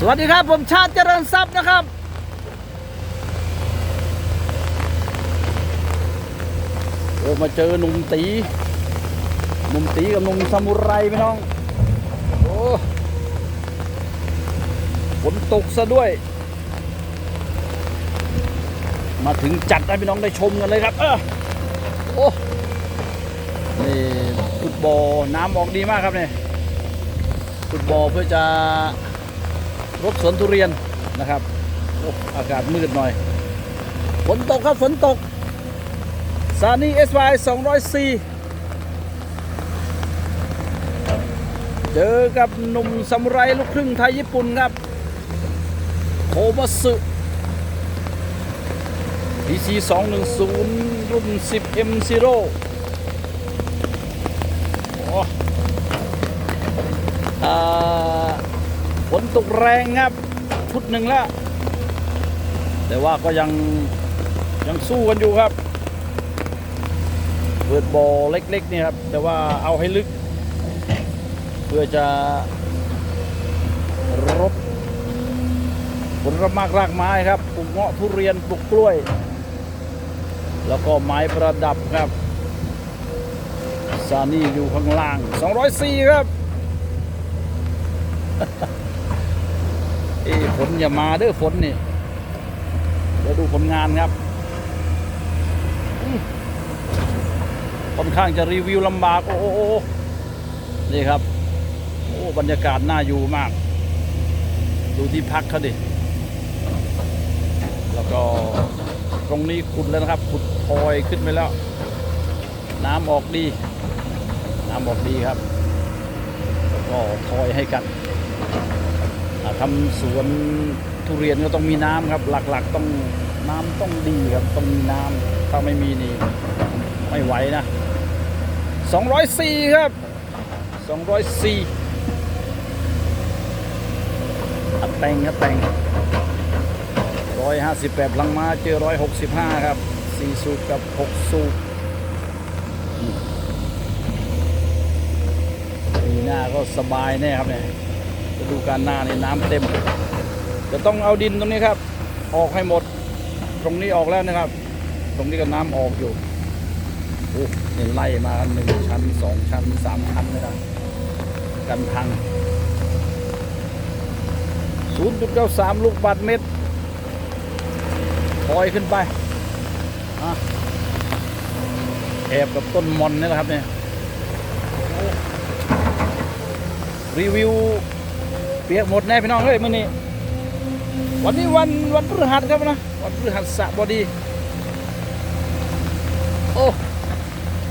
สวัสดีครับ ผมชาติเจริญทรัพย์นะครับ โอ้มาเจอหนุ่มตีหนุ่มตีกับหนุ่มซามูไรพี่น้อง โอ้ฝนตกซะด้วย มาถึงจัดให้พี่น้องได้ชมกันเลยครับ เออโอ้นี่ฟุตบอลน้ำออกดีมากครับเนี่ยฟุตบอลเพื่อจะ รถสวนทุเรียนนะครับโอ้อากาศมืดหน่อย ฝนตกครับฝนตกซานี่ SY 204เจอกับหนุ่มซามูไรลูกครึ่งไทยญี่ปุ่นครับโคมาสึ PC 210 รุ่น 10 M0 โอ้อ่า ฝนตกแรงครับชุดหนึ่งแล้ว แต่ว่าก็ยังยังสู้กันอยู่ครับ เปิดบอลเล็กๆนี่ครับ แต่ว่าเอาให้ลึก เพื่อจะรบผลระมากรากไม้ครับปลูกเงาะทุเรียนปลูกกล้วย แล้วก็ไม้ประดับครับซานี่อยู่ข้างล่าง 204 ครับ เอ้ฝนอย่ามาเด้อฝนนี่เดี๋ยวดูผลงานครับค่อนข้างจะรีวิวลำบาก โอ้โหนี่ครับ โอ้บรรยากาศน่าอยู่มาก ดูที่พักเขาดิ แล้วก็ตรงนี้ขุดแล้วนะครับ ขุดพลอยขึ้นไปแล้ว น้ำออกดี น้ำออกดีครับ แล้วก็พลอยให้กัน อ่าทำสวนทุเรียนก็ต้องมีน้ำครับ หลักๆต้องน้ำต้องดีครับต้องมีน้ำถ้าไม่มีนี่ไม่ไหวนะ204ครับ204อัดแต่งครับแต่ง158พลังมาเจอ 165 ครับ 4 สูบกับ 6 สูบอืมปีหน้าก็สบายแน่ครับเนี่ย ดูการหน้าในน้ำเต็มจะต้องเอาดินตรงนี้ครับ ออกให้หมด ตรงนี้ออกแล้วนะครับ ตรงนี้ก็น้ำออกอยู่โอ้นี่ไล่มาหนึ่งชั้นสองชั้นสามชั้นเลยนะกันพัง 0.93 ลูกบาทเมตรลอยขึ้นไปอะแอบกับต้นมอนนี่แหละครับเนี่ยรีวิว เปียกหมดแน่พี่น้องเฮ้ยมื่อนี้วันนี้วันวันพฤหัสครับนะวันพฤหัสสะบดีโอ้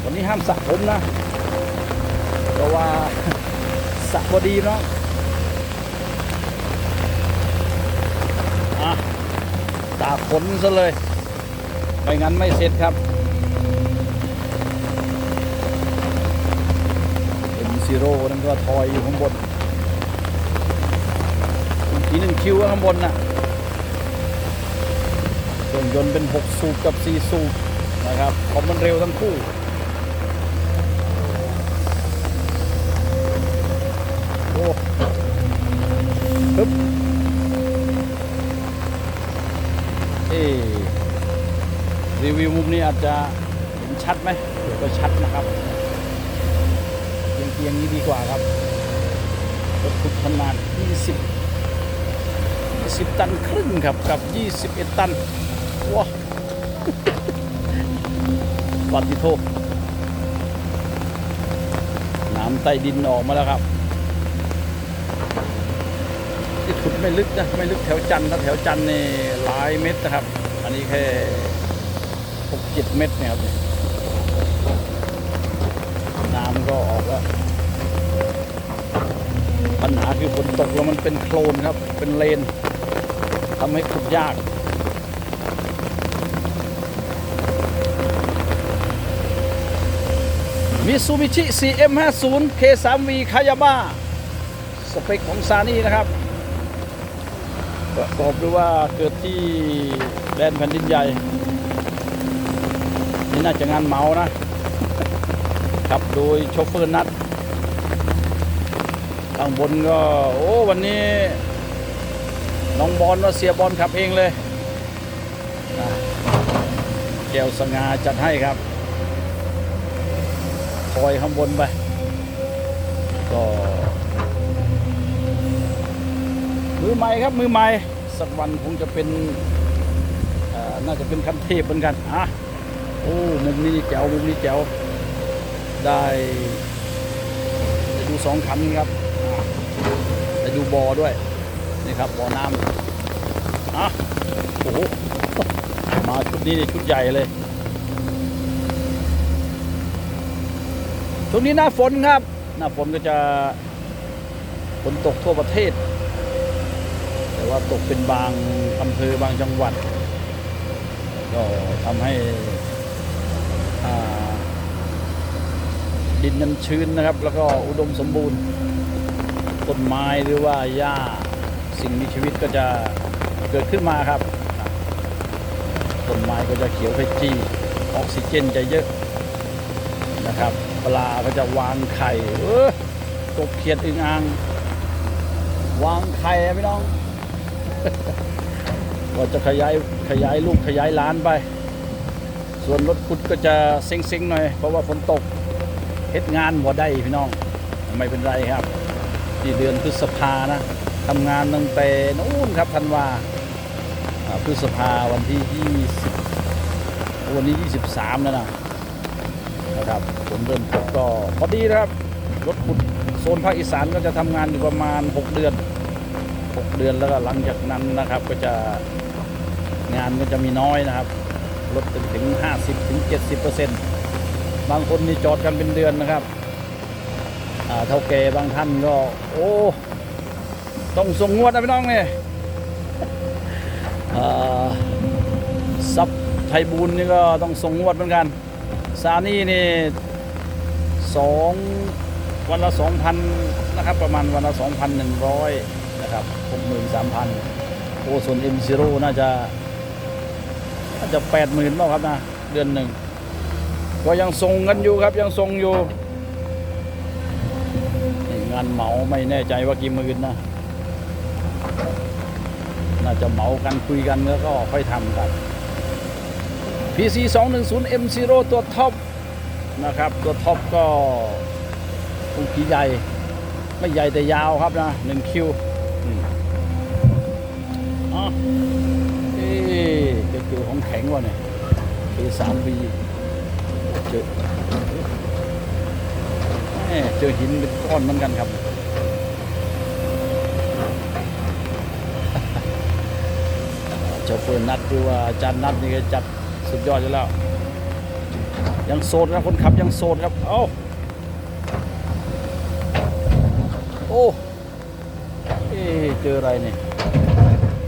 วันนี้ห้ามสระผมนะเพราะว่าสระบดีเนาะอะตากฝนซะเลยไม่งั้นไม่เสร็จครับเอ็มซีโร่นั่นก็ทอยอยู่ข้างบน อีกหนึ่งคิวข้างบนน่ะเครื่องยนต์เป็น 6 สูบกับ 4 สูบนะครับคอมมันเร็วทั้งคู่โอ้ฮึบเอรีวิวมุมนี้อาจจะเห็นชัดไหมเดี๋ยวก็ชัดนะครับเพียงเพียงๆนี้ดีกว่าครับรถทุกขนาด 20 20 ตันครึ่งครับกับ 21 ตันว้าปัดทิโทน้ำใต้ดินออกมาแล้วครับที่ขุดไม่ลึกนะ ไม่ลึกแถวจันทร์ถ้าแถวจันทร์นี่หลายเม็ดนะครับ อันนี้แค่หกเจ็ดเม็ดเนี่ยครับน้ำก็ออกแล้ว ปัญหาคือฝนตกแล้วมันเป็นโคลนครับ เป็นเลน ทำให้ขุดยากมิซูบิชิ CM50 K3V คายาม่าสเปคของซานี่นะครับ ประกอบด้วยว่าเกิดที่แดนแผ่นดินใหญ่ นี่น่าจะงานเมานะขับโดยโชเฟอร์นัดข้างบนก็ โอ้ วันนี้ น้องบอลว่าเสียบอลขับเองเลยอะแก้วสง่าจัดให้ครับคอยข้างบนไป ก็มือใหม่ครับมือใหม่สักวันคงจะเป็นน่าจะเป็นคันเทพเหมือนกันอะโอ้มุมนี้แจ๋วมุมนี้แจ๋วได้ได้ดูสองคันครับอะได้ดูบอด้วย นี่ครับบอน้ำอะโอ้โหมาชุดนี้นี่ชุดใหญ่เลยช่วงนี้หน้าฝนครับ หน้าฝนก็จะฝนตกทั่วประเทศ แต่ว่าตกเป็นบางอำเภอบางจังหวัด ก็ทำให้ดินนั้นชื้นนะครับ แล้วก็อุดมสมบูรณ์ต้นไม้หรือว่าหญ้า สิ่งมีชีวิตก็จะเกิดขึ้นมาครับต้นไม้ก็จะเขียวขจีออกซิเจนจะเยอะนะครับ ปลาก็จะวางไข่เออกบเขียดอึงอ่าง วางไข่พี่น้องก็จะขยายขยายลูกขยายล้านไป ส่วนรถขุดก็จะเซ็งๆหน่อย เพราะว่าฝนตกเฮ็ดงานบ่ได้พี่น้อง ไม่เป็นไรครับ ที่เดือนพฤษภานะ ทำงานตั้งแต่นู้นครับธันวาพฤษภาวันที่ 20 วันนี้ 23 แล้วนะนะครับผมเริ่มตกก็พอดีนะครับรถขุดโซนภาคอีสานก็จะทำงานอยู่ประมาณ 6 เดือน 6 เดือนแล้วก็หลังจากนั้นนะครับก็จะงานก็จะมีน้อยนะครับลดไปถึง 50ถึง70เปอร์เซ็นต์บางคนนี่จอดกันเป็นเดือนนะครับเท่าแก่บางท่านก็ โอ้ ต้องส่งงวดนะพี่น้องเนี่ยซับไทยบูลนี่ก็ต้องส่งงวดเหมือนกัน ซานี่นี่สองวันละสองพันนะครับ ประมาณวันละสองพันหนึ่งร้อยนะครับหกหมื่นสามพันโอส่วน M Zero น่าจะน่าจะแปดหมื่นบ้างครับนะ เดือนหนึ่งก็ยังส่งกันอยู่ครับยังส่งอยู่งานเหมาไม่แน่ใจว่ากี่หมื่นนะาจะเหมากันคุยกันแล้วก็ค่อยทำกัน PC 210 M0 ตัวท็อปนะครับ ตัวท็อปก็คงกี่ใหญ่ ไม่ใหญ่แต่ยาวครับนะ1คิวอ๋อเอ๊ะจะเจอของแข็งวะเนี่ย K3B เจอแหม่เจอหินเป็นก้อนเหมือนกันครับ เจ้าเฟิร์นนัดหรือว่าอาจารย์นัดนี่ก็จัดสุดยอดอยู่แล้ว ยังโสดครับคนขับยังโสดครับ เอ้า โอ้เอ๊เจออะไรเนี่ย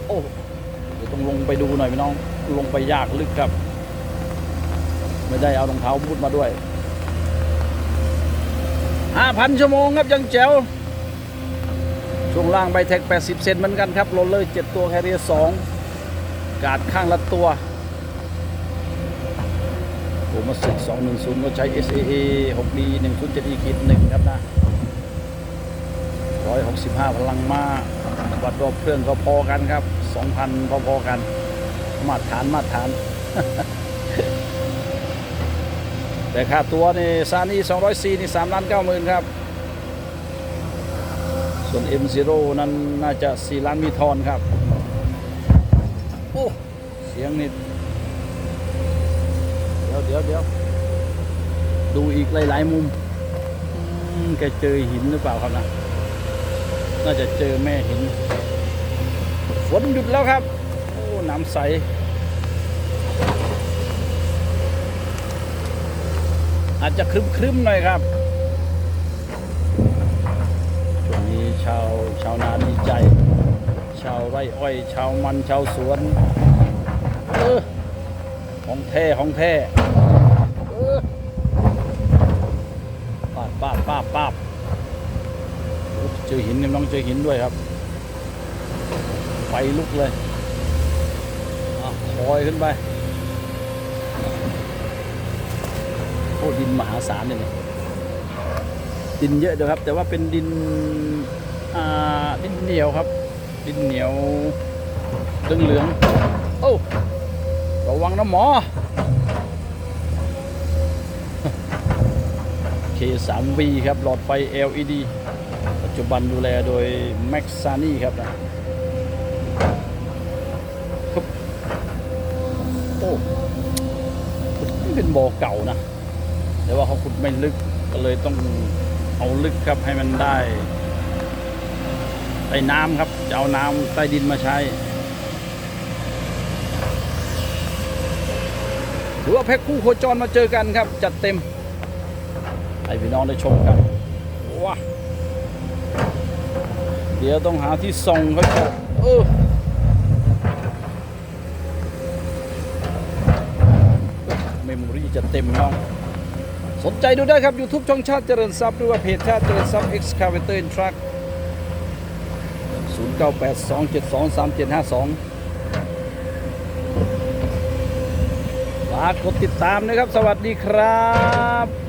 โอ้เดี๋ยวต้องลงไปดูหน่อยพี่น้อง ลงไปยากลึกครับ ไม่ได้เอารองเท้าบูทมาด้วย5,000ชั่วโมงครับยังแจ๋วช่วงล่างใบแท็ก80 เซนเหมือนกันครับโรลเลอร์ 7 ตัวแคเรียร์2 กาดข้างละตัวโอมาสึก210 ก็ใช้ SAA 6D 107 E ขีด1ครับนะ 165 พลังมาวัดรอบเครื่องก็พอกันครับ 2,000 พอๆกัน มาตรฐานมาตรฐาน แต่ค่าตัวนี่ซานี่204 นี่3ล้าน9หมื่นครับ ส่วน M0 นั้นน่าจะ 4 ล้านมีทอนครับ โอ้เสียงนี่เดี๋ยวเดี๋ยวเดี๋ยวดูอีกหลาย ๆ มุมอืมแกเจอหินหรือเปล่าครับนะน่าจะเจอแม่หิน ฝนหยุดแล้วครับ โอ้น้ำใสอาจจะครึ้มๆหน่อยครับช่วงนี้ชาวชาวนาดีใจ ชาวไร่อ้อย ชาวมันชาวสวนเออของแท้ของแท้เออป้าบป้าบป้าบป้าบโอ้เจอหินนี่น้องเจอหินด้วยครับ ไฟลุกเลยอคอยขึ้นไปโอ้ดินมหาศาลเลยเนี่ยดินเยอะเดียวครับ แต่ว่าเป็นดิน อ่า ดินเหนียวครับ ดินเหนียวเหลืองเหลือง โอ้ระวังนะหมอ K3V ครับ หลอดไฟ LED ปัจจุบันดูแลโดย Max s a n y ครับนะโอ้ขุดนี่เป็นบ่อเก่านะ แต่ว่าเขาขุดไม่ลึกก็เลยต้องเอาลึกครับให้มันได้ใต้น้ำครับ จะเอาน้ำใต้ดินมาใช้หรือว่าแพ็คคู่โคจรมาเจอกันครับ จัดเต็ม ให้พี่น้องได้ชมกันว้าเดี๋ยวต้องหาที่ส่องเขาจะเออเมมโมรี่จะเต็มน้อง สนใจดูได้ครับ YouTube ช่องชาติเจริญทรัพย์หรือว่าเพจชาติเจริญทรัพย์ Excavator 0982723752ฝากกดติดตามนะครับ สวัสดีครับ